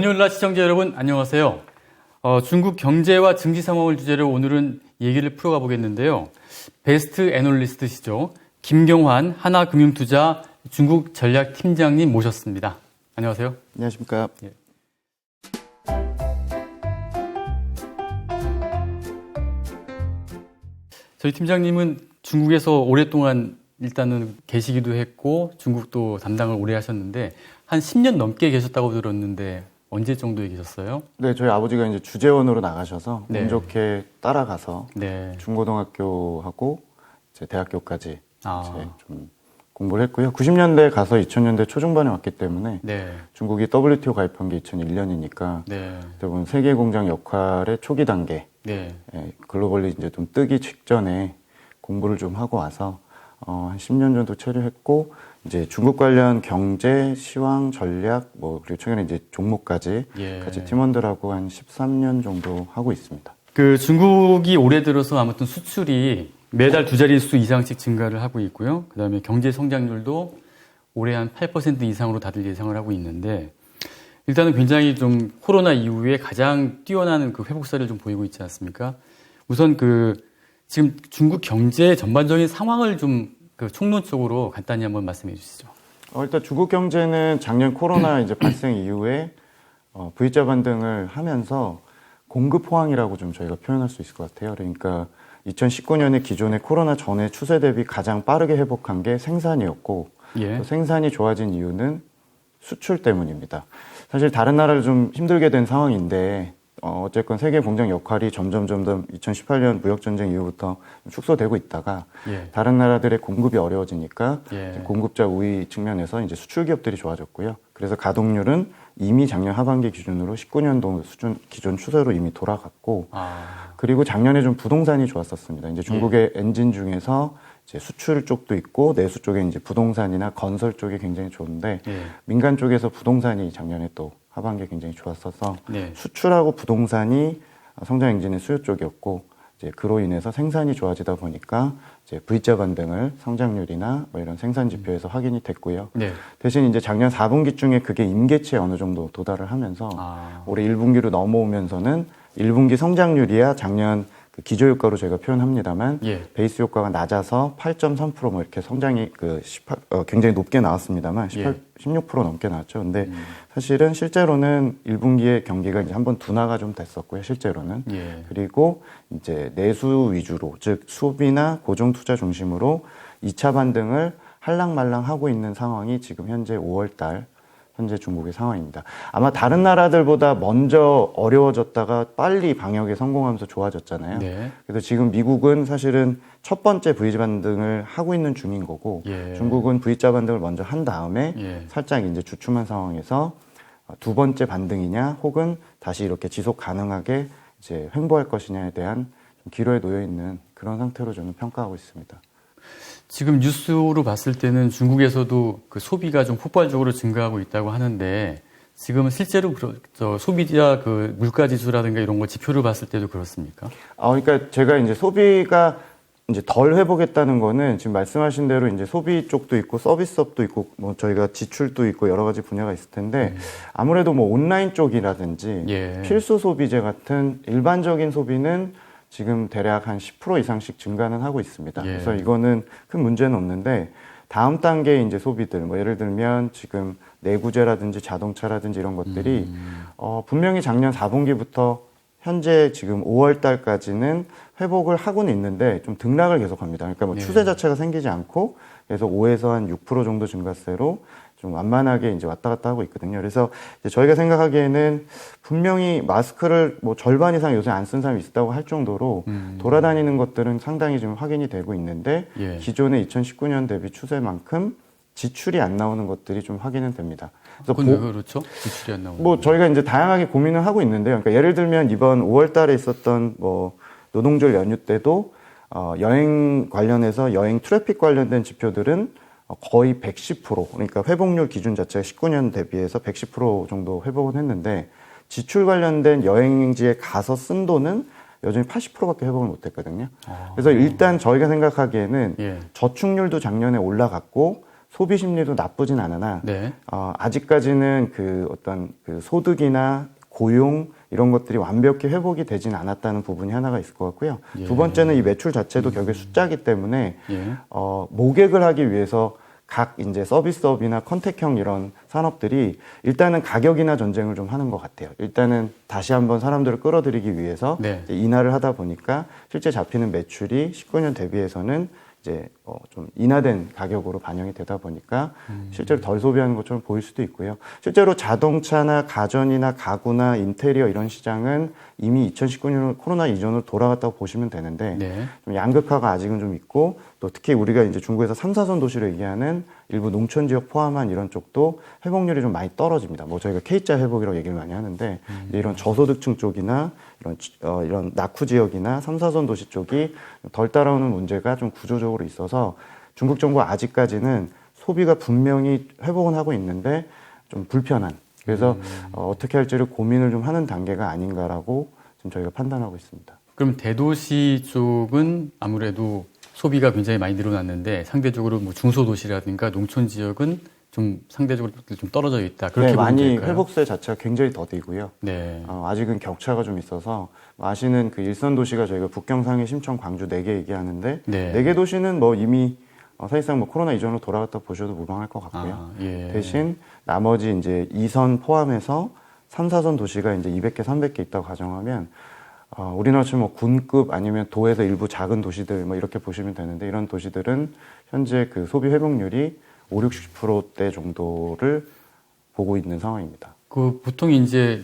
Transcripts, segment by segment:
온유라 시청자 여러분 안녕하세요. 어, 중국 경제와 증시 상황을 주제로 오늘은 얘기를 풀어가 보겠는데요. 베스트 애널리스트시죠. 김경환 하나금융투자 중국 전략팀장님 모셨습니다. 안녕하세요. 안녕하십니까. 예. 저희 팀장님은 중국에서 오랫동안 일단은 계시기도 했고 중국도 담당을 오래 하셨는데 한 10년 넘게 계셨다고 들었는데 언제 정도에 계셨어요? 네, 저희 아버지가 이제 주재원으로 나가셔서 네. 운 좋게 따라가서 네. 중고등학교하고 이제 대학교까지 아. 이제 좀 공부를 했고요. 90년대 가서 2000년대 초중반에 왔기 때문에 네. 중국이 WTO 가입한 게 2001년이니까 네. 대부분 세계 공장 역할의 초기 단계, 네. 예, 글로벌리 이제 좀 뜨기 직전에 공부를 좀 하고 와서 어, 한 10년 정도 체류했고 이제 중국 관련 경제, 시황, 전략, 뭐 그리고 최근에 이제 종목까지 예. 같이 팀원들하고 한 13년 정도 하고 있습니다. 그 중국이 올해 들어서 아무튼 수출이 매달 두 자릿수 이상씩 증가를 하고 있고요. 그다음에 경제 성장률도 올해 한 8% 이상으로 다들 예상을 하고 있는데 일단은 굉장히 좀 코로나 이후에 가장 뛰어난 그 회복세를 좀 보이고 있지 않습니까? 우선 그 지금 중국 경제 전반적인 상황을 좀 그 총론적으로 간단히 한번 말씀해 주시죠. 어, 일단 중국 경제는 작년 코로나 이제 발생 이후에 어, V자 반등을 하면서 공급 호황이라고 좀 저희가 표현할 수 있을 것 같아요. 그러니까 2019년에 기존의 코로나 전의 추세 대비 가장 빠르게 회복한 게 생산이었고 예. 또 생산이 좋아진 이유는 수출 때문입니다. 사실 다른 나라를 좀 힘들게 된 상황인데 어, 어쨌건 세계 공장 역할이 점점 점점 2018년 무역 전쟁 이후부터 축소되고 있다가 예. 다른 나라들의 공급이 어려워지니까 예. 공급자 우위 측면에서 이제 수출 기업들이 좋아졌고요. 그래서 가동률은 이미 작년 하반기 기준으로 19년도 수준 기존 추세로 이미 돌아갔고 아. 그리고 작년에 좀 부동산이 좋았었습니다. 이제 중국의 엔진 중에서 이제 수출 쪽도 있고 내수 쪽에 이제 부동산이나 건설 쪽이 굉장히 좋은데 예. 민간 쪽에서 부동산이 작년에 또 하반기에 굉장히 좋았어서 네. 수출하고 부동산이 성장 엔진의 수요 쪽이었고 이제 그로 인해서 생산이 좋아지다 보니까 이제 V자 반등을 성장률이나 뭐 이런 생산 지표에서 확인이 됐고요. 네. 대신 이제 작년 4분기 중에 그게 임계치에 어느 정도 도달을 하면서 아. 올해 1분기로 넘어오면서는 1분기 성장률이야 작년 그 기저효과로 저희가 표현합니다만 예. 베이스 효과가 낮아서 8.3%뭐 이렇게 성장이 그 18, 어, 굉장히 높게 나왔습니다만 18, 예. 16% 넘게 나왔죠. 근데 음. 사실은 실제로는 1분기에 경기가 이제 한번 둔화가 좀 됐었고요. 실제로는. 예. 그리고 이제 내수 위주로 즉 수비나 고정 투자 중심으로 2차 반등을 할랑말랑 하고 있는 상황이 지금 현재 5월 달 현재 중국의 상황입니다. 아마 다른 나라들보다 먼저 어려워졌다가 빨리 방역에 성공하면서 좋아졌잖아요. 네. 그래서 지금 미국은 사실은 첫 번째 V자 반등을 하고 있는 중인 거고 예. 중국은 V자 반등을 먼저 한 다음에 예. 살짝 이제 주춤한 상황에서 두 번째 반등이냐 혹은 다시 이렇게 지속 가능하게 이제 횡보할 것이냐에 대한 좀 기로에 놓여 있는 그런 상태로 저는 평가하고 있습니다. 지금 뉴스로 봤을 때는 중국에서도 그 소비가 좀 폭발적으로 증가하고 있다고 하는데 지금은 실제로 그러, 저 소비자 그 물가 지수라든가 이런 거 지표를 봤을 때도 그렇습니까? 아, 그러니까 제가 이제 소비가 이제 덜 회복했다는 거는 지금 말씀하신 대로 이제 소비 쪽도 있고 서비스업도 있고 뭐 저희가 지출도 있고 여러 가지 분야가 있을 텐데 아무래도 뭐 온라인 쪽이라든지 예. 필수 소비재 같은 일반적인 소비는 지금 대략 한 10% 이상씩 증가는 하고 있습니다. 예. 그래서 이거는 큰 문제는 없는데 다음 단계 이제 소비들 뭐 예를 들면 지금 내구재라든지 자동차라든지 이런 것들이 음. 어, 분명히 작년 4분기부터 현재 지금 5월 달까지는 회복을 하고는 있는데 좀 등락을 계속합니다. 그러니까 뭐 예. 추세 자체가 생기지 않고 그래서 5에서 한 6% 정도 증가세로 좀 완만하게 이제 왔다 갔다 하고 있거든요. 그래서 저희가 생각하기에는 분명히 마스크를 뭐 절반 이상 요새 안 쓴 사람이 있다고 할 정도로 음. 돌아다니는 것들은 상당히 지금 확인이 되고 있는데 예. 기존의 2019년 대비 추세만큼 지출이 안 나오는 것들이 좀 확인은 됩니다. 그래서 보- 왜 그렇죠? 지출이 안 나오는. 뭐 저희가 이제 다양하게 고민을 하고 있는데요. 그러니까 예를 들면 이번 5월 달에 있었던 뭐 노동절 연휴 때도 어, 여행 관련해서 여행 트래픽 관련된 지표들은 어, 거의 110% 그러니까 회복률 기준 자체가 19년 대비해서 110% 정도 회복은 했는데 지출 관련된 여행지에 가서 쓴 돈은 여전히 80%밖에 회복을 못했거든요. 아. 그래서 일단 저희가 생각하기에는 예. 저축률도 작년에 올라갔고 소비 심리도 나쁘진 않으나 네. 어, 아직까지는 그 어떤 그 소득이나 고용 이런 것들이 완벽히 회복이 되진 않았다는 부분이 하나가 있을 것 같고요. 예. 두 번째는 이 매출 자체도 결국에 숫자기 때문에 예. 어, 모객을 하기 위해서 각 이제 서비스업이나 컨택형 이런 산업들이 일단은 가격이나 전쟁을 좀 하는 것 같아요. 일단은 다시 한번 사람들을 끌어들이기 위해서 네. 이제 인하를 하다 보니까 실제 잡히는 매출이 19년 대비해서는 이제 어, 좀 인하된 가격으로 반영이 되다 보니까 실제로 덜 소비하는 것처럼 보일 수도 있고요. 실제로 자동차나 가전이나 가구나 인테리어 이런 시장은 이미 2019년 코로나 이전으로 돌아갔다고 보시면 되는데 네. 좀 양극화가 아직은 좀 있고 또 특히 우리가 이제 중국에서 3, 4선 도시로 얘기하는 일부 농촌 지역 포함한 이런 쪽도 회복률이 좀 많이 떨어집니다. 뭐 저희가 K자 회복이라고 얘기를 많이 하는데 이제 이런 저소득층 쪽이나 이런 지- 어, 이런 낙후 지역이나 3, 4선 도시 쪽이 덜 따라오는 문제가 좀 구조적으로 있어서 중국 정부 아직까지는 소비가 분명히 회복은 하고 있는데 좀 불편한 그래서 어, 어떻게 할지를 고민을 좀 하는 단계가 아닌가라고 지금 저희가 판단하고 있습니다. 그럼 대도시 쪽은 아무래도 소비가 굉장히 많이 늘어났는데 상대적으로 뭐 중소도시라든가 농촌 지역은 좀 상대적으로 좀 떨어져 있다. 그렇게 네, 많이 될까요? 회복세 자체가 굉장히 더디고요. 네. 어, 아직은 격차가 좀 있어서 뭐 아시는 그 일선 도시가 저희가 북경, 상해, 심천, 광주 네 개 얘기하는데 네. 네개 도시는 뭐 이미 어, 사실상 뭐 코로나 이전으로 돌아갔다 보셔도 무방할 것 같고요. 아, 예. 대신 나머지 이제 2선 포함해서 3, 4선 도시가 이제 200개, 300개 있다고 가정하면 어, 우리나라처럼 뭐 군급 아니면 도에서 일부 작은 도시들 뭐 이렇게 보시면 되는데 이런 도시들은 현재 그 소비 회복률이 5, 60%대 정도를 보고 있는 상황입니다. 그 보통 이제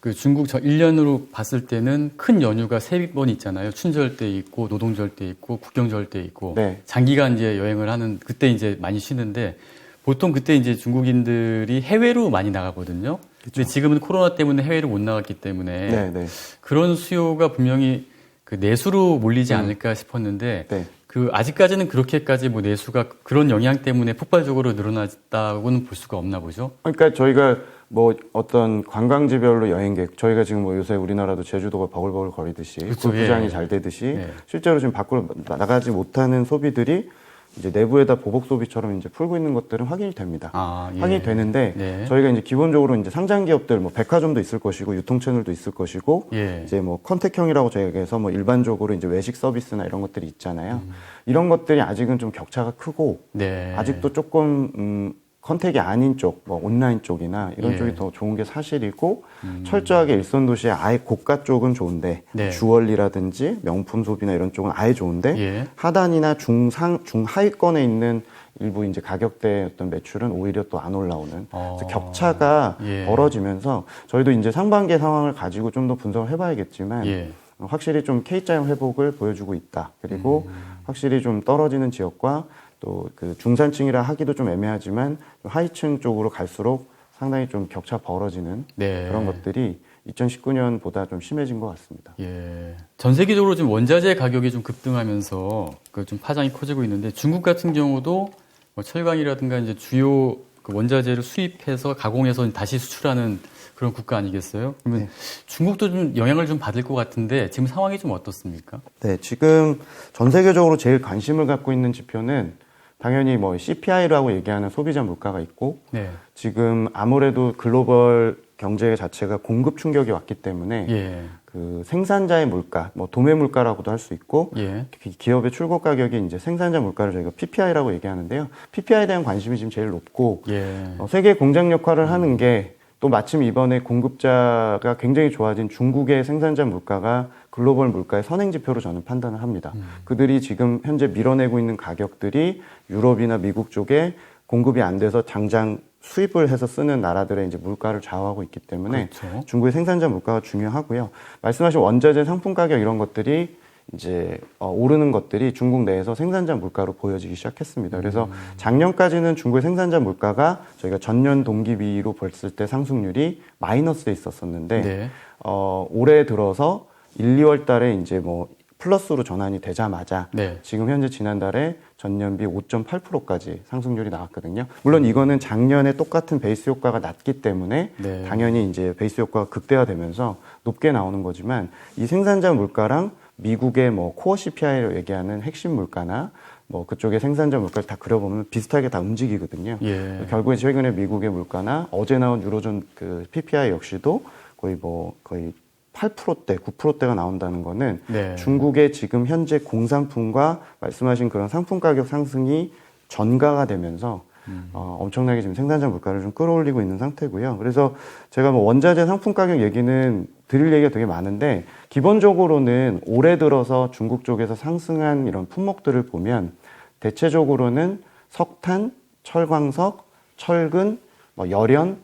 그 중국 저 1년으로 봤을 때는 큰 연휴가 세 번 있잖아요. 춘절 때 있고 노동절 때 있고 국경절 때 있고 네. 장기간 이제 여행을 하는 그때 이제 많이 쉬는데 보통 그때 이제 중국인들이 해외로 많이 나가거든요. 근데 지금은 코로나 때문에 해외로 못 나갔기 때문에 네, 네. 그런 수요가 분명히 그 내수로 몰리지 않을까 싶었는데 네. 그 아직까지는 그렇게까지 뭐 내수가 그런 영향 때문에 폭발적으로 늘어났다고는 볼 수가 없나 보죠. 그러니까 저희가 뭐 어떤 관광지별로 여행객 저희가 지금 뭐 요새 우리나라도 제주도가 버글버글 거리듯이 그쵸, 골프장이 예. 잘 되듯이 예. 실제로 지금 밖으로 나- 나가지 못하는 소비들이 이제 내부에다 보복 소비처럼 이제 풀고 있는 것들은 확인이 됩니다. 아, 예. 확인이 되는데 네. 저희가 이제 기본적으로 이제 상장 기업들 뭐 백화점도 있을 것이고 유통 채널도 있을 것이고 예. 이제 뭐 컨택형이라고 저희가 해서 뭐 일반적으로 이제 외식 서비스나 이런 것들이 있잖아요. 음. 이런 것들이 아직은 좀 격차가 크고 네. 아직도 조금 음, 컨택이 아닌 쪽, 뭐 온라인 쪽이나 이런 예. 음. 쪽이 더 좋은 게 사실이고 철저하게 일선 도시의 아예 고가 쪽은 좋은데 네. 주얼리라든지 명품 소비나 이런 쪽은 아예 좋은데 예. 하단이나 중상 중하위권에 있는 일부 이제 가격대 어떤 매출은 오히려 또 안 올라오는 어. 그래서 격차가 예. 벌어지면서 저희도 이제 상반기의 상황을 가지고 좀 더 분석을 해봐야겠지만 예. 어, 확실히 좀 K자형 회복을 보여주고 있다. 그리고 음. 확실히 좀 떨어지는 지역과 또 그 중산층이라 하기도 좀 애매하지만 좀 하위층 쪽으로 갈수록 상당히 좀 격차 벌어지는 네. 그런 것들이 2019년보다 좀 심해진 것 같습니다. 예. 전 세계적으로 지금 원자재 가격이 좀 급등하면서 그 좀 파장이 커지고 있는데 중국 같은 경우도 뭐 철강이라든가 이제 주요 그 원자재를 수입해서 가공해서 다시 수출하는 그런 국가 아니겠어요? 그러면 네. 중국도 좀 영향을 좀 받을 것 같은데 지금 상황이 좀 어떻습니까? 네, 지금 전 세계적으로 제일 관심을 갖고 있는 지표는 당연히 뭐 CPI라고 얘기하는 소비자 물가가 있고 네. 지금 아무래도 글로벌 경제 자체가 공급 충격이 왔기 때문에 예. 그 생산자의 물가, 뭐 도매 물가라고도 할 수 있고 예. 기- 기업의 출고 가격이 이제 생산자 물가를 저희가 PPI라고 얘기하는데요. PPI에 대한 관심이 지금 제일 높고 예. 어, 세계 공장 역할을 하는 게 또 마침 이번에 공급자가 굉장히 좋아진 중국의 생산자 물가가 글로벌 물가의 선행 지표로 저는 판단을 합니다. 그들이 지금 현재 밀어내고 있는 가격들이 유럽이나 미국 쪽에 공급이 안 돼서 당장 수입을 해서 쓰는 나라들의 이제 물가를 좌우하고 있기 때문에 그렇죠. 중국의 생산자 물가가 중요하고요. 말씀하신 원자재 상품 가격 이런 것들이 이제 어, 오르는 것들이 중국 내에서 생산자 물가로 보여지기 시작했습니다. 그래서 음. 작년까지는 중국의 생산자 물가가 저희가 전년 동기비로 봤을 때 상승률이 마이너스에 있었었는데 네. 어, 올해 들어서 1, 2월 달에 이제 뭐 플러스로 전환이 되자마자 네. 지금 현재 지난달에 전년비 5.8%까지 상승률이 나왔거든요. 물론 이거는 작년에 똑같은 베이스 효과가 낮기 때문에 네. 당연히 이제 베이스 효과가 극대화되면서 높게 나오는 거지만 이 생산자 물가랑 미국의 뭐 코어 CPI로 얘기하는 핵심 물가나 뭐 그쪽의 생산자 물가를 다 그려보면 비슷하게 다 움직이거든요. 예. 결국에 최근에 미국의 물가나 어제 나온 유로존 그 PPI 역시도 거의 뭐 거의 8%대, 9%대가 나온다는 거는 네. 중국의 지금 현재 공산품과 말씀하신 그런 상품 가격 상승이 전가가 되면서 어, 엄청나게 지금 생산자 물가를 좀 끌어올리고 있는 상태고요. 그래서 제가 뭐 원자재 상품 가격 얘기는 드릴 얘기가 되게 많은데 기본적으로는 올해 들어서 중국 쪽에서 상승한 이런 품목들을 보면 대체적으로는 석탄, 철광석, 철근, 뭐 열연,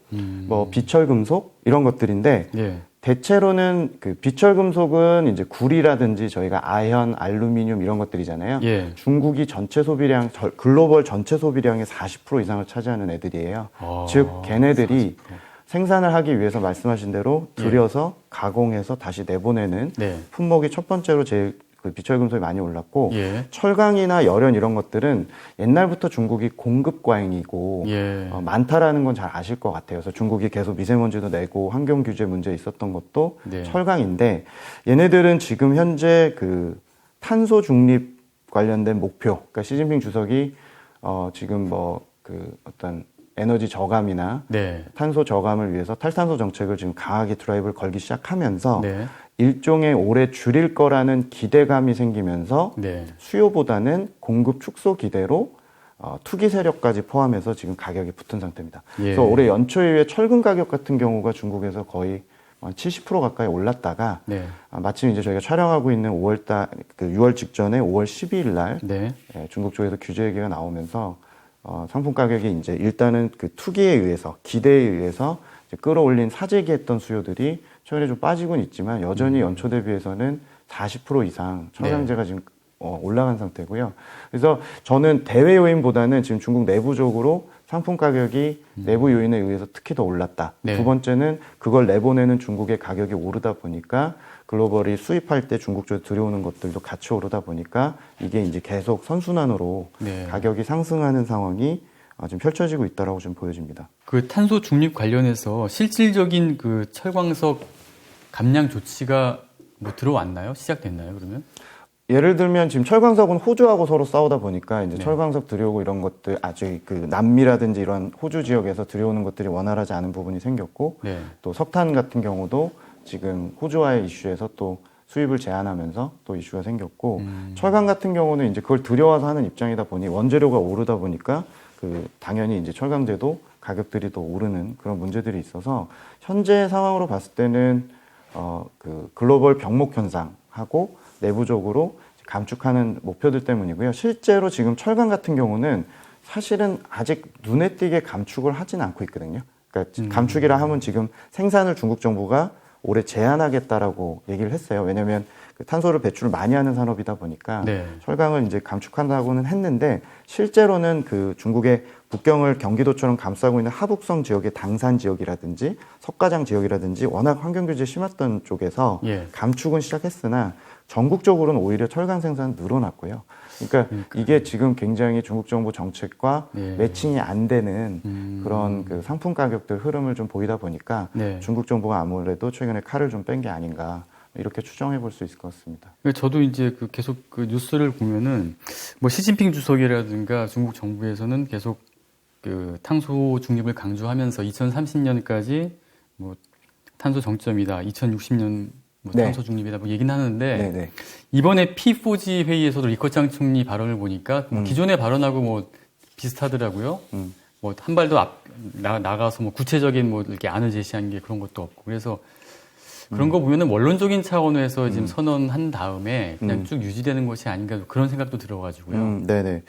뭐 비철금속 이런 것들인데 예. 대체로는 그 비철금속은 이제 구리라든지 저희가 아연, 알루미늄 이런 것들이잖아요. 예. 중국이 전체 소비량, 저- 글로벌 전체 소비량의 40% 이상을 차지하는 애들이에요. 아, 즉, 걔네들이 생산을 하기 위해서 말씀하신 대로 예. 들여서 가공해서 다시 내보내는 네. 품목이 첫 번째로 제일 그 비철금속이 많이 올랐고 예. 철강이나 열연 이런 것들은 옛날부터 중국이 공급 과잉이고 예. 어, 많다라는 건 잘 아실 것 같아요. 그래서 중국이 계속 미세먼지도 내고 환경 규제 문제 있었던 것도 네. 철강인데 얘네들은 지금 현재 그 탄소 중립 관련된 목표, 그러니까 시진핑 주석이 어, 지금 뭐 그 어떤 에너지 저감이나 네. 탄소 저감을 위해서 탈탄소 정책을 지금 강하게 드라이브를 걸기 시작하면서 네. 일종의 올해 줄일 거라는 기대감이 생기면서 네. 수요보다는 공급 축소 기대로 어, 투기 세력까지 포함해서 지금 가격이 붙은 상태입니다. 예. 그래서 올해 연초 이후에 철근 가격 같은 경우가 중국에서 거의 한 70% 가까이 올랐다가 네. 아, 마침 이제 저희가 촬영하고 있는 5월달 그 6월 직전에 5월 12일 날 네. 예, 중국 쪽에서 규제 얘기가 나오면서 어, 상품 가격이 이제 일단은 그 투기에 의해서 기대에 의해서 끌어올린 사재기 했던 수요들이 최근에 좀 빠지곤 있지만 여전히 연초 대비해서는 40% 이상 청량제가 지금 어, 올라간 상태고요. 그래서 저는 대외 요인보다는 지금 중국 내부적으로 상품 가격이 내부 요인에 의해서 특히 더 올랐다. 네. 두 번째는 그걸 내보내는 중국의 가격이 오르다 보니까 글로벌이 수입할 때 중국 쪽에 들여오는 것들도 같이 오르다 보니까 이게 이제 계속 선순환으로 네. 가격이 상승하는 상황이 어, 지금 펼쳐지고 있다라고 좀 보여집니다. 그 탄소 중립 관련해서 실질적인 그 철광석 감량 조치가 뭐 들어왔나요? 시작됐나요? 그러면? 예를 들면 지금 철광석은 호주하고 서로 싸우다 보니까 이제 네. 철광석 들여오고 이런 것들 아주 그 남미라든지 이런 호주 지역에서 들여오는 것들이 원활하지 않은 부분이 생겼고 네. 또 석탄 같은 경우도 지금 호주와의 이슈에서 또 수입을 제한하면서 또 이슈가 생겼고 음. 철강 같은 경우는 이제 그걸 들여와서 하는 입장이다 보니 원재료가 오르다 보니까 그 당연히 이제 철강제도 가격들이 더 오르는 그런 문제들이 있어서 현재 상황으로 봤을 때는 어 그 글로벌 병목 현상하고 내부적으로 감축하는 목표들 때문이고요. 실제로 지금 철강 같은 경우는 사실은 아직 눈에 띄게 감축을 하진 않고 있거든요. 그러니까 감축이라 하면 지금 생산을 중국 정부가 올해 제한하겠다라고 얘기를 했어요. 왜냐하면 그 탄소를 배출을 많이 하는 산업이다 보니까 네. 철강을 이제 감축한다고는 했는데 실제로는 그 중국의 북경을 경기도처럼 감싸고 있는 하북성 지역의 당산 지역이라든지 석가장 지역이라든지 워낙 환경 규제 심했던 쪽에서 예. 감축은 시작했으나 전국적으로는 오히려 철강 생산 늘어났고요. 그러니까 이게 지금 굉장히 중국 정부 정책과 예. 매칭이 안 되는 음. 그런 그 상품 가격들 흐름을 좀 보이다 보니까 네. 중국 정부가 아무래도 최근에 칼을 좀 뺀 게 아닌가 이렇게 추정해 볼 수 있을 것 같습니다. 그러니까 저도 이제 그 계속 그 뉴스를 보면은 뭐 시진핑 주석이라든가 중국 정부에서는 계속 그 탄소 중립을 강조하면서 2030년까지 뭐 탄소 정점이다, 2060년 뭐 네. 탄소 중립이다 뭐 얘기는 하는데 네네. 이번에 P4G 회의에서도 리커창 총리 발언을 보니까 뭐 음. 기존의 발언하고 뭐 비슷하더라고요. 음. 뭐한 발도 앞 나, 나가서 뭐 구체적인 뭐 이렇게 안을 제시한 게 그런 것도 없고 그래서 그런 거 보면은 원론적인 차원에서 지금 선언한 다음에 그냥 음. 쭉 유지되는 것이 아닌가 그런 생각도 들어가지고요. 음, 네네.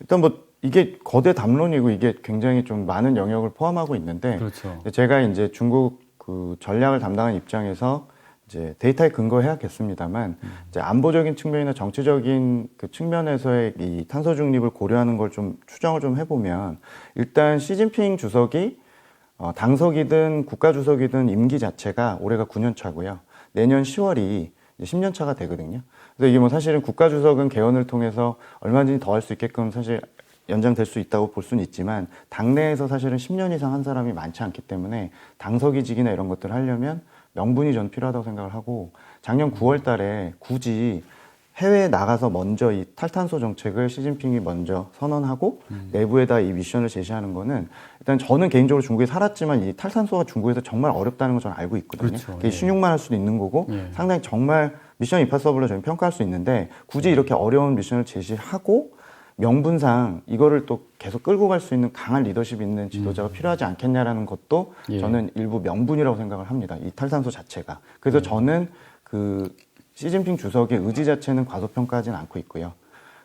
일단 뭐 이게 거대 담론이고 이게 굉장히 좀 많은 영역을 포함하고 있는데 그렇죠. 제가 이제 중국 그 전략을 담당한 입장에서 이제 데이터에 근거해야겠습니다만 이제 안보적인 측면이나 정치적인 그 측면에서의 이 탄소 중립을 고려하는 걸 좀 추정을 좀 해보면 일단 시진핑 주석이 어, 당석이든 국가 주석이든 임기 자체가 올해가 9년 차고요. 내년 10월이 10년 차가 되거든요. 그래서 이게 뭐 사실은 국가 주석은 개헌을 통해서 얼마든지 더 할 수 있게끔 사실 연장될 수 있다고 볼 수는 있지만 당내에서 사실은 10년 이상 한 사람이 많지 않기 때문에 당석이직이나 이런 것들을 하려면 명분이 전 필요하다고 생각을 하고 작년 9월 달에 굳이 해외에 나가서 먼저 이 탈탄소 정책을 시진핑이 먼저 선언하고 음. 내부에다 이 미션을 제시하는 거는 일단 저는 개인적으로 중국에 살았지만 이 탈탄소가 중국에서 정말 어렵다는 걸 저는 알고 있거든요. 그렇죠. 예. 신용만 할 수도 있는 거고 예. 상당히 정말 미션 임파서블로 저는 평가할 수 있는데 굳이 이렇게 어려운 미션을 제시하고 명분상 이거를 또 계속 끌고 갈 수 있는 강한 리더십 있는 지도자가 필요하지 않겠냐라는 것도 음. 예. 저는 일부 명분이라고 생각을 합니다. 이 탈탄소 자체가. 그래서 음. 저는 그 시진핑 주석의 의지 자체는 과소평가하지는 않고 있고요.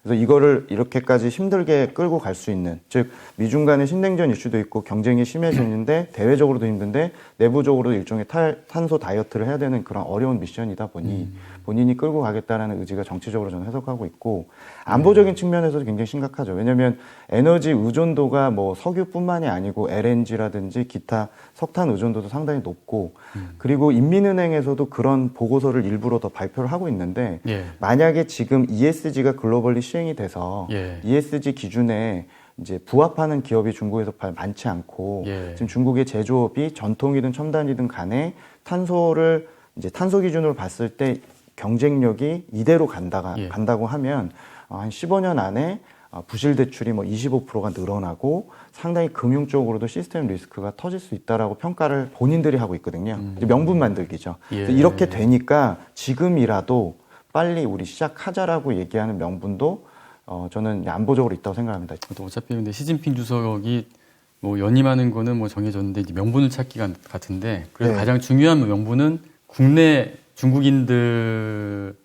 그래서 이거를 이렇게까지 힘들게 끌고 갈 수 있는 즉 미중 간의 신냉전 이슈도 있고 경쟁이 심해지는데 대외적으로도 힘든데 내부적으로도 일종의 탈, 탄소 다이어트를 해야 되는 그런 어려운 미션이다 보니 본인이 끌고 가겠다라는 의지가 정치적으로 저는 해석하고 있고 안보적인 측면에서도 굉장히 심각하죠. 왜냐하면 에너지 의존도가 뭐 석유뿐만이 아니고 LNG라든지 기타 석탄 의존도도 상당히 높고 그리고 인민은행에서도 그런 보고서를 일부러 더 발표를 하고 있는데 예. 만약에 지금 ESG가 글로벌리 시행이 돼서 예. ESG 기준에 이제 부합하는 기업이 중국에서 발 많지 않고 예. 지금 중국의 제조업이 전통이든 첨단이든 간에 탄소를 이제 탄소 기준으로 봤을 때 경쟁력이 이대로 간다가 예. 간다고 하면 어, 한 15년 안에 어, 부실 대출이 뭐 25%가 늘어나고 상당히 금융 쪽으로도 시스템 리스크가 터질 수 있다라고 평가를 본인들이 하고 있거든요. 이제 명분 만들기죠. 음. 예. 이렇게 되니까 지금이라도 빨리 우리 시작하자라고 얘기하는 명분도 어, 저는 안보적으로 있다고 생각합니다. 또 어차피 근데 시진핑 주석이 뭐 연임하는 거는 뭐 정해졌는데 명분을 찾기가 같은데 그래서 네. 가장 중요한 명분은 국내 중국인들한테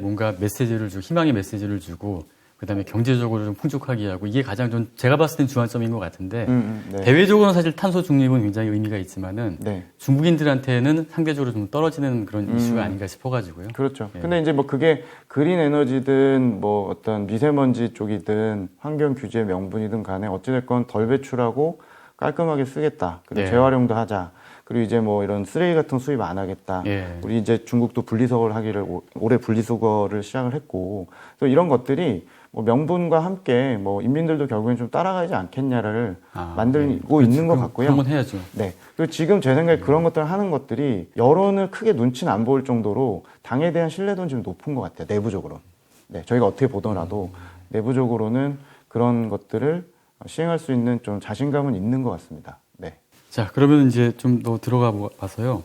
뭔가 메시지를 주고 희망의 메시지를 주고 그다음에 경제적으로 좀 풍족하게 하고 이게 가장 좀 제가 봤을 땐 주안점인 것 같은데 음, 음, 네. 대외적으로는 사실 탄소 중립은 굉장히 의미가 있지만은 네. 중국인들한테는 상대적으로 좀 떨어지는 그런 음. 이슈가 아닌가 싶어가지고요. 그렇죠. 예. 근데 이제 뭐 그게 그린 에너지든 뭐 어떤 미세먼지 쪽이든 환경 규제 명분이든 간에 어찌됐건 덜 배출하고 깔끔하게 쓰겠다. 그리고 예. 재활용도 하자. 그리고 이제 뭐 이런 쓰레기 같은 수입 안 하겠다. 예. 우리 이제 중국도 분리수거를 하기를 오- 올해 분리수거를 시작을 했고 또 이런 것들이 뭐 명분과 함께 뭐 인민들도 결국엔 좀 따라가지 않겠냐를 아, 만들고 예. 있는 것 그럼 같고요. 건 해야죠. 네. 그리고 지금 제 생각에 그런 것들을 하는 것들이 여론을 크게 눈치는 안 보일 정도로 당에 대한 신뢰도는 지금 높은 것 같아요. 내부적으로. 네. 저희가 어떻게 보더라도 내부적으로는 그런 것들을 시행할 수 있는 좀 자신감은 있는 것 같습니다. 네. 자, 그러면 이제 좀 더 들어가 보- 봐서요.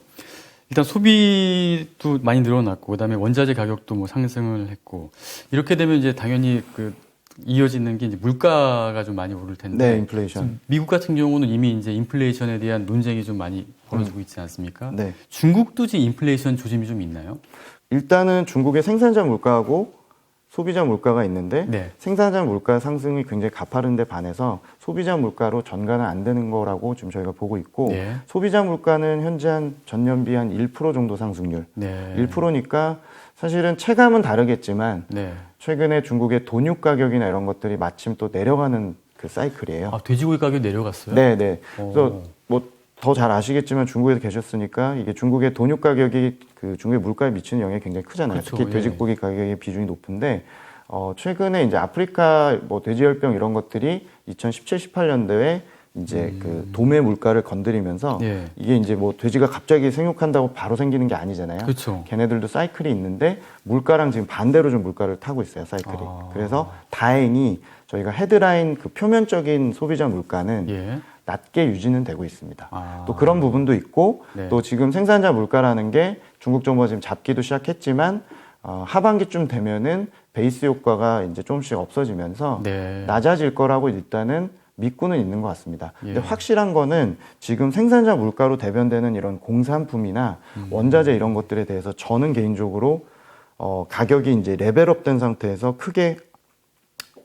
일단 소비도 많이 늘어났고, 그 다음에 원자재 가격도 뭐 상승을 했고, 이렇게 되면 이제 당연히 그 이어지는 게 이제 물가가 좀 많이 오를 텐데. 네, 인플레이션. 미국 같은 경우는 이미 이제 인플레이션에 대한 논쟁이 좀 많이 벌어지고 있지 않습니까? 네. 중국도 지금 인플레이션 조짐이 좀 있나요? 일단은 중국의 생산자 물가하고 소비자 물가가 있는데 네. 생산자 물가 상승이 굉장히 가파른데 반해서 소비자 물가로 전가는 안 되는 거라고 지금 저희가 보고 있고 네. 소비자 물가는 현재 한 전년비 한 1% 정도 상승률. 네. 1%니까 사실은 체감은 다르겠지만 네. 최근에 중국의 돈육 가격이나 이런 것들이 마침 또 내려가는 그 사이클이에요. 아, 돼지고기 가격 내려갔어요? 네, 네. 그래서 더 잘 아시겠지만 중국에서 계셨으니까 이게 중국의 돈육 가격이 그 중국의 물가에 미치는 영향이 굉장히 크잖아요. 그렇죠, 특히 예. 돼지고기 가격의 비중이 높은데 어 최근에 이제 아프리카 뭐 돼지열병 이런 것들이 2017, 18년도에 이제 그 도매 물가를 건드리면서 음. 예. 이게 이제 뭐 돼지가 갑자기 생육한다고 바로 생기는 게 아니잖아요. 그렇죠. 걔네들도 사이클이 있는데 물가랑 지금 반대로 좀 물가를 타고 있어요 사이클이. 아. 그래서 다행히 저희가 헤드라인 그 표면적인 소비자 물가는 예. 낮게 유지는 되고 있습니다. 아. 또 그런 부분도 있고 네. 또 지금 생산자 물가라는 게 중국 정부가 지금 잡기도 시작했지만 어, 하반기쯤 되면은 베이스 효과가 이제 조금씩 없어지면서 네. 낮아질 거라고 일단은 믿고는 있는 것 같습니다. 근데 예. 확실한 거는 지금 생산자 물가로 대변되는 이런 공산품이나 음. 원자재 이런 것들에 대해서 저는 개인적으로 어, 가격이 이제 레벨업 된 상태에서 크게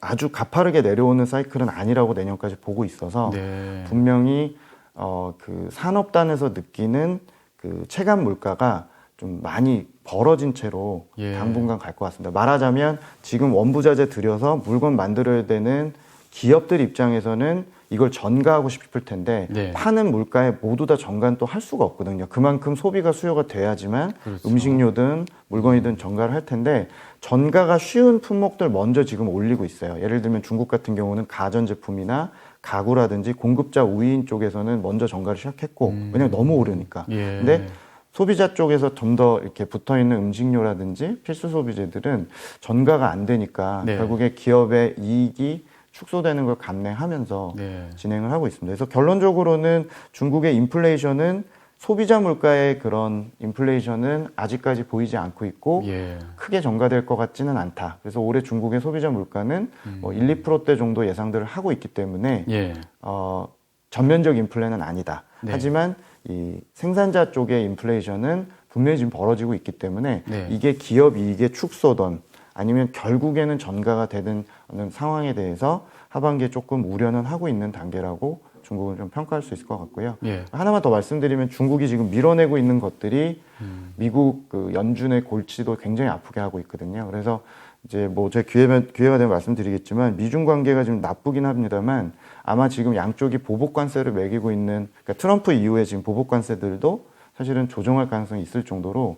아주 가파르게 내려오는 사이클은 아니라고 내년까지 보고 있어서 네. 분명히 어, 그 산업단에서 느끼는 그 체감 물가가 좀 많이 벌어진 채로 예. 당분간 갈 것 같습니다. 말하자면 지금 원부자재 들여서 물건 만들어야 되는 기업들 입장에서는 이걸 전가하고 싶을 텐데 네. 파는 물가에 모두 다 전가는 또 할 수가 없거든요. 그만큼 소비가 수요가 돼야지만 그렇죠. 음식료든 물건이든 전가를 할 텐데 전가가 쉬운 품목들 먼저 지금 올리고 있어요. 예를 들면 중국 같은 경우는 가전제품이나 가구라든지 공급자 우위인 쪽에서는 먼저 전가를 시작했고 왜냐면 너무 오르니까. 예. 근데 소비자 쪽에서 좀 더 이렇게 붙어 있는 음식료라든지 필수 소비재들은 전가가 안 되니까 네. 결국에 기업의 이익이 축소되는 걸 감내하면서 네. 진행을 하고 있습니다. 그래서 결론적으로는 중국의 인플레이션은 소비자 물가의 그런 인플레이션은 아직까지 보이지 않고 있고 예. 크게 전가될 것 같지는 않다. 그래서 올해 중국의 소비자 물가는 음. 뭐 1, 2%대 정도 예상들을 하고 있기 때문에 예. 어, 전면적 인플레는 아니다. 네. 하지만 이 생산자 쪽의 인플레이션은 분명히 지금 벌어지고 있기 때문에 네. 이게 기업 이익의 축소든 아니면 결국에는 전가가 되는 상황에 대해서 하반기에 조금 우려는 하고 있는 단계라고 중국은 좀 평가할 수 있을 것 같고요. 예. 하나만 더 말씀드리면 중국이 지금 밀어내고 있는 것들이 음. 미국 그 연준의 골치도 굉장히 아프게 하고 있거든요. 그래서 이제 뭐 제 기회면 기회가 되면 말씀드리겠지만 미중 관계가 지금 나쁘긴 합니다만 아마 지금 양쪽이 보복 관세를 매기고 있는 그러니까 트럼프 이후에 지금 보복 관세들도 사실은 조정할 가능성이 있을 정도로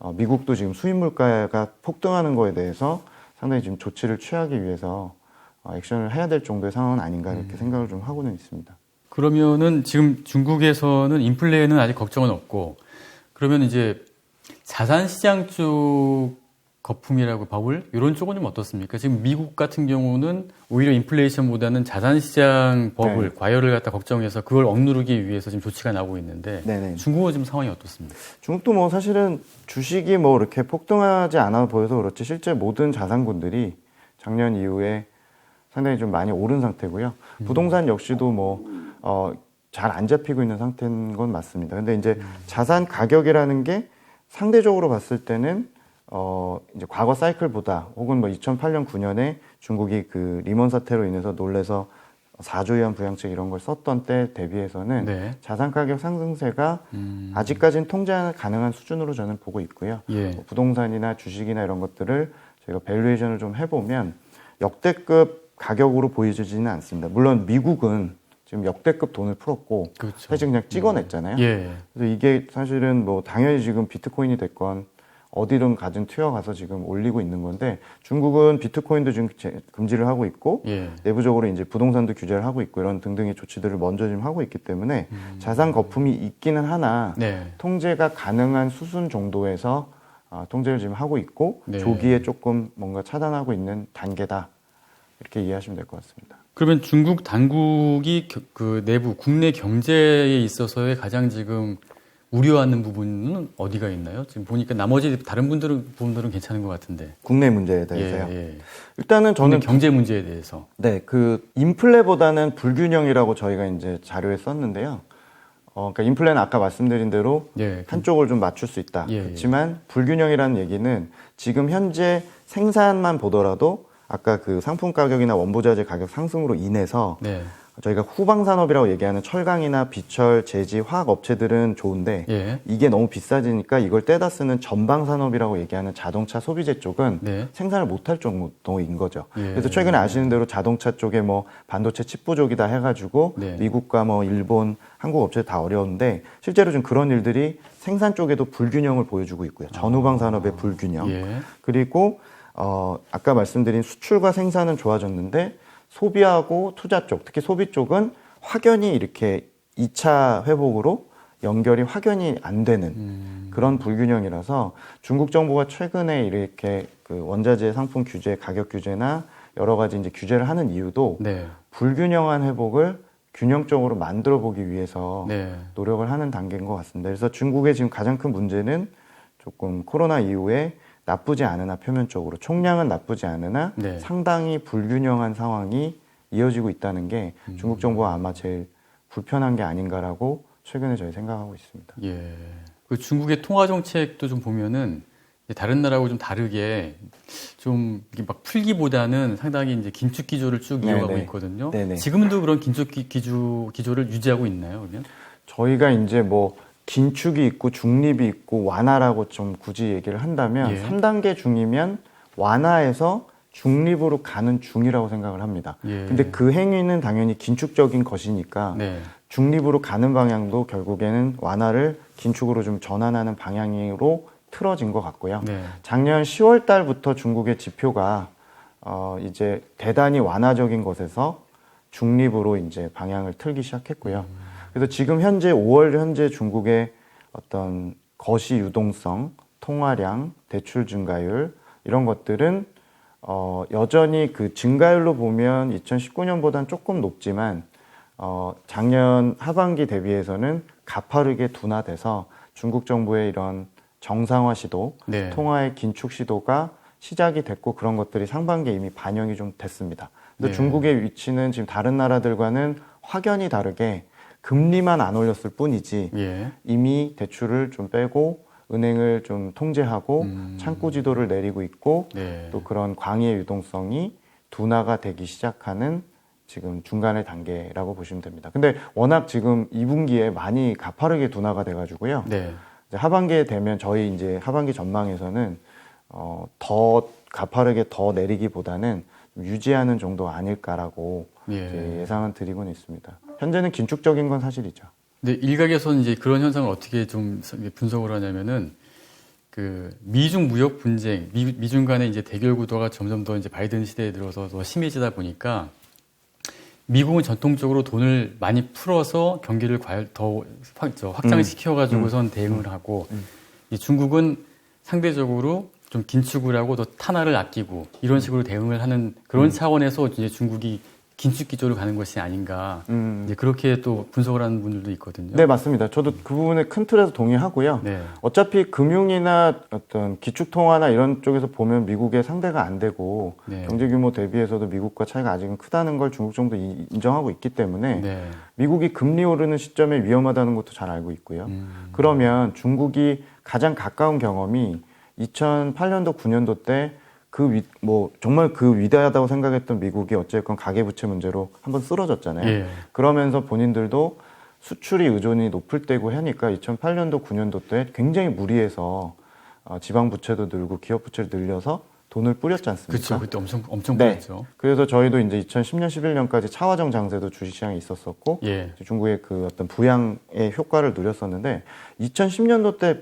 어, 미국도 지금 수입 물가가 폭등하는 거에 대해서 상당히 지금 조치를 취하기 위해서 어, 액션을 해야 될 정도의 상황은 아닌가 이렇게 생각을 좀 하고는 있습니다. 그러면은 지금 중국에서는 인플레는 아직 걱정은 없고 그러면 이제 자산 시장 쪽 거품이라고 바울 이런 쪽은 좀 어떻습니까? 지금 미국 같은 경우는 오히려 인플레이션보다는 자산 시장 법을 네. 과열을 갖다 걱정해서 그걸 억누르기 위해서 지금 조치가 나오고 있는데 네네. 중국은 지금 상황이 어떻습니까? 중국도 뭐 사실은 주식이 뭐 이렇게 폭등하지 않아 보여서 그렇지 실제 모든 자산군들이 작년 이후에 상당히 좀 많이 오른 상태고요. 부동산 역시도 뭐, 어, 잘 안 잡히고 있는 상태인 건 맞습니다. 근데 이제 자산 가격이라는 게 상대적으로 봤을 때는 어, 이제 과거 사이클보다 혹은 뭐 2008년, 9년에 중국이 그 리먼 사태로 인해서 놀래서 4조 위안 부양책 이런 걸 썼던 때 대비해서는 네. 자산 가격 상승세가 음, 아직까지는 통제 가능한 수준으로 저는 보고 있고요. 예. 뭐 부동산이나 주식이나 이런 것들을 저희가 밸류에이션을 좀 해보면 역대급 가격으로 보여지지는 않습니다. 물론 미국은 지금 역대급 돈을 풀었고 그렇죠. 사실 그냥 찍어냈잖아요. 예. 그래서 이게 사실은 뭐 당연히 지금 비트코인이 됐건 어디든 가진 튀어가서 지금 올리고 있는 건데 중국은 비트코인도 지금 제- 금지를 하고 있고 예. 내부적으로 이제 부동산도 규제를 하고 있고 이런 등등의 조치들을 먼저 지금 하고 있기 때문에 음. 자산 거품이 있기는 하나 네. 통제가 가능한 수준 정도에서 아, 통제를 지금 하고 있고 네. 조기에 조금 뭔가 차단하고 있는 단계다 이렇게 이해하시면 될 것 같습니다. 그러면 중국 당국이 겨- 그 내부 국내 경제에 있어서의 가장 지금 우려하는 부분은 어디가 있나요? 지금 보니까 나머지 다른 분들은 부분들은 괜찮은 것 같은데. 국내 문제에 대해서요. 예, 예. 일단은 저는 경제 문제에 대해서. 네, 그 인플레보다는 불균형이라고 저희가 이제 자료에 썼는데요. 어, 그러니까 인플레는 아까 말씀드린 대로 예. 한쪽을 좀 맞출 수 있다. 예, 예. 그렇지만 불균형이라는 얘기는 지금 현재 생산만 보더라도 아까 그 상품 가격이나 원부자재 가격 상승으로 인해서 네. 저희가 후방 산업이라고 얘기하는 철강이나 비철, 제지, 화학 업체들은 좋은데 예. 이게 너무 비싸지니까 이걸 떼다 쓰는 전방 산업이라고 얘기하는 자동차 소비재 쪽은 네. 생산을 못할 정도인 거죠. 예. 그래서 최근에 아시는 대로 자동차 쪽에 뭐 반도체 칩 부족이다 해가지고 네. 미국과 뭐 일본, 한국 업체 다 어려운데 실제로 좀 그런 일들이 생산 쪽에도 불균형을 보여주고 있고요. 전후방 산업의 불균형. 아. 예. 그리고 어 아까 말씀드린 수출과 생산은 좋아졌는데 소비하고 투자 쪽, 특히 소비 쪽은 확연히 이렇게 2차 회복으로 연결이 확연히 안 되는 음. 그런 불균형이라서 중국 정부가 최근에 이렇게 그 원자재 상품 규제, 가격 규제나 여러 가지 이제 규제를 하는 이유도 네. 불균형한 회복을 균형적으로 만들어 보기 위해서 네. 노력을 하는 단계인 것 같습니다. 그래서 중국의 지금 가장 큰 문제는 조금 코로나 이후에 나쁘지 않으나 표면적으로 총량은 나쁘지 않으나 네. 상당히 불균형한 상황이 이어지고 있다는 게 음. 중국 정부가 아마 제일 불편한 게 아닌가라고 최근에 저희 생각하고 있습니다. 예. 그 중국의 통화 정책도 좀 보면은 다른 나라하고 좀 다르게 좀 막 풀기보다는 상당히 이제 긴축 기조를 쭉 네네. 이어가고 있거든요. 네네. 지금도 그런 긴축 기, 기조, 기조를 유지하고 있나요, 그러면? 저희가 이제 뭐 긴축이 있고 중립이 있고 완화라고 좀 굳이 얘기를 한다면 예. 3단계 중이면 완화에서 중립으로 가는 중이라고 생각을 합니다. 예. 근데 그 행위는 당연히 긴축적인 것이니까 네. 중립으로 가는 방향도 결국에는 완화를 긴축으로 좀 전환하는 방향으로 틀어진 것 같고요. 네. 작년 10월 달부터 중국의 지표가 어 이제 대단히 완화적인 것에서 중립으로 이제 방향을 틀기 시작했고요. 그래서 지금 현재 5월 현재 중국의 어떤 거시 유동성, 통화량, 대출 증가율 이런 것들은 어, 여전히 그 증가율로 보면 2019년보다는 조금 높지만 어, 작년 하반기 대비해서는 가파르게 둔화돼서 중국 정부의 이런 정상화 시도, 네. 통화의 긴축 시도가 시작이 됐고 그런 것들이 상반기에 이미 반영이 좀 됐습니다. 근데 네. 중국의 위치는 지금 다른 나라들과는 확연히 다르게 금리만 안 올렸을 뿐이지 예. 이미 대출을 좀 빼고 은행을 좀 통제하고 음. 창구 지도를 내리고 있고 네. 또 그런 광의의 유동성이 둔화가 되기 시작하는 지금 중간의 단계라고 보시면 됩니다. 근데 워낙 지금 2분기에 많이 가파르게 둔화가 돼가지고요. 네. 하반기에 되면 저희 이제 하반기 전망에서는 어, 더 가파르게 더 내리기보다는 좀 유지하는 정도 아닐까라고 예. 예상은 드리고는 있습니다. 현재는 긴축적인 건 사실이죠. 근데 일각에서는 이제 그런 현상을 어떻게 좀 분석을 하냐면은 그 미중 무역 분쟁, 미, 미중 간의 이제 대결 구도가 점점 더 이제 바이든 시대에 들어서 더 심해지다 보니까 미국은 전통적으로 돈을 많이 풀어서 경기를 더 확, 저 확장시켜 가지고선 대응을 하고 이 중국은 상대적으로 좀 긴축을 하고 더 탄화를 아끼고 이런 식으로 대응을 하는 그런 차원에서 이제 중국이 긴축 기조로 가는 것이 아닌가 음. 이제 그렇게 또 분석을 하는 분들도 있거든요. 네, 맞습니다. 저도 그 부분에 큰 틀에서 동의하고요. 네. 어차피 금융이나 어떤 기축 통화나 이런 쪽에서 보면 미국의 상대가 안 되고 네. 경제 규모 대비해서도 미국과 차이가 아직은 크다는 걸 중국 정도 이- 인정하고 있기 때문에 네. 미국이 금리 오르는 시점에 위험하다는 것도 잘 알고 있고요. 음. 그러면 중국이 가장 가까운 경험이 2008년도 9년도 때 그 뭐 정말 그 위대하다고 생각했던 미국이 어쨌건 가계부채 문제로 한번 쓰러졌잖아요. 예. 그러면서 본인들도 수출이 의존이 높을 때고 하니까 2008년도 9년도 때 굉장히 무리해서 어, 지방 부채도 늘고 기업 부채를 늘려서 돈을 뿌렸지 않습니까? 그렇죠. 그때 엄청 엄청 네. 뿌렸죠. 그래서 저희도 이제 2010년 11년까지 차화정 장세도 주식시장에 있었었고 예. 중국의 그 어떤 부양의 효과를 누렸었는데 2010년도 때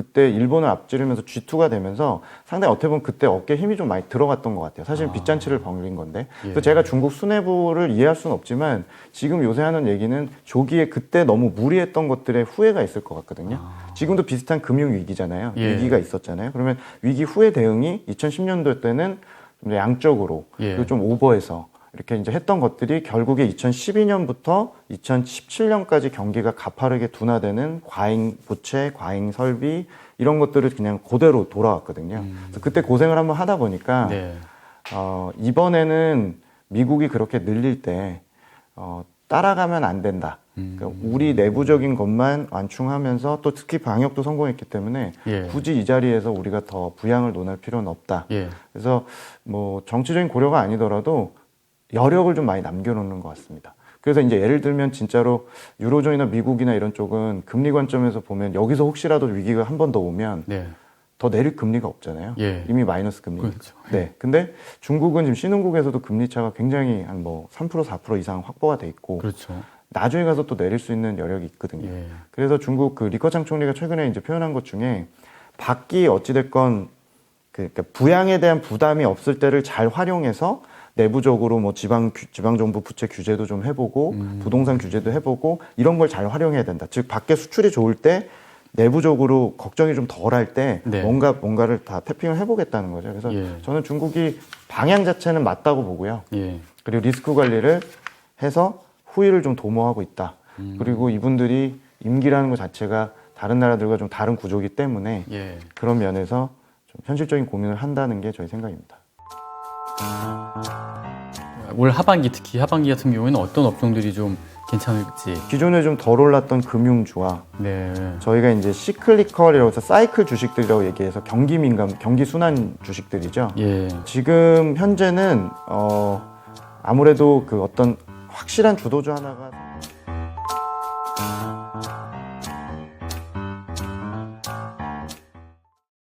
그때 일본을 앞지르면서 G2가 되면서 상당히 어떻게 보면 그때 어깨에 힘이 좀 많이 들어갔던 것 같아요. 사실 은 빚잔치를 벌린 건데. 그래서 예. 제가 중국 수뇌부를 이해할 수는 없지만 지금 요새 하는 얘기는 조기에 그때 너무 무리했던 것들의 후회가 있을 것 같거든요. 지금도 비슷한 금융 위기잖아요. 아. 예. 위기가 있었잖아요. 그러면 위기 후의 대응이 2010년도 때는 좀 양적으로 예. 그리고 좀 오버해서 이렇게 이제 했던 것들이 결국에 2012년부터 2017년까지 경기가 가파르게 둔화되는 과잉 부채, 과잉 설비 이런 것들을 그냥 그대로 돌아왔거든요. 그래서 그때 고생을 한번 하다 보니까 네. 어, 이번에는 미국이 그렇게 늘릴 때 어, 따라가면 안 된다. 그러니까 우리 내부적인 것만 완충하면서 또 특히 방역도 성공했기 때문에 예. 굳이 이 자리에서 우리가 더 부양을 논할 필요는 없다. 예. 그래서 뭐 정치적인 고려가 아니더라도 여력을 좀 많이 남겨놓는 것 같습니다. 그래서 이제 예를 들면 진짜로 유로존이나 미국이나 이런 쪽은 금리 관점에서 보면 여기서 혹시라도 위기가 한 번 더 오면 네. 더 내릴 금리가 없잖아요. 예. 이미 마이너스 금리. 그렇죠. 네. 근데 중국은 지금 신흥국에서도 금리 차가 굉장히 한 뭐 3% 4% 이상 확보가 돼 있고 그렇죠. 나중에 가서 또 내릴 수 있는 여력이 있거든요. 예. 그래서 중국 그 리커창 총리가 최근에 이제 표현한 것 중에 밖이 어찌 됐건 그 그러니까 부양에 대한 부담이 없을 때를 잘 활용해서 내부적으로 뭐 지방 규- 지방 정부 부채 규제도 좀 해보고 음. 부동산 규제도 해보고 이런 걸 잘 활용해야 된다. 즉 밖에 수출이 좋을 때 내부적으로 걱정이 좀 덜 할 때 네. 뭔가 뭔가를 다 태핑을 해보겠다는 거죠. 그래서 예. 저는 중국이 방향 자체는 맞다고 보고요. 예. 그리고 리스크 관리를 해서 후위를 좀 도모하고 있다. 음. 그리고 이분들이 임기라는 것 자체가 다른 나라들과 좀 다른 구조이기 때문에 예. 그런 면에서 좀 현실적인 고민을 한다는 게 저희 생각입니다. 올 하반기 특히 하반기 같은 경우에는 어떤 업종들이 좀 괜찮을지. 기존에 좀 덜 올랐던 금융주와 네. 저희가 이제 시클리컬이라고 해서 사이클 주식들이라고 얘기해서 경기 민감, 경기 순환 주식들이죠. 예. 지금 현재는 어 아무래도 그 어떤 확실한 주도주 하나가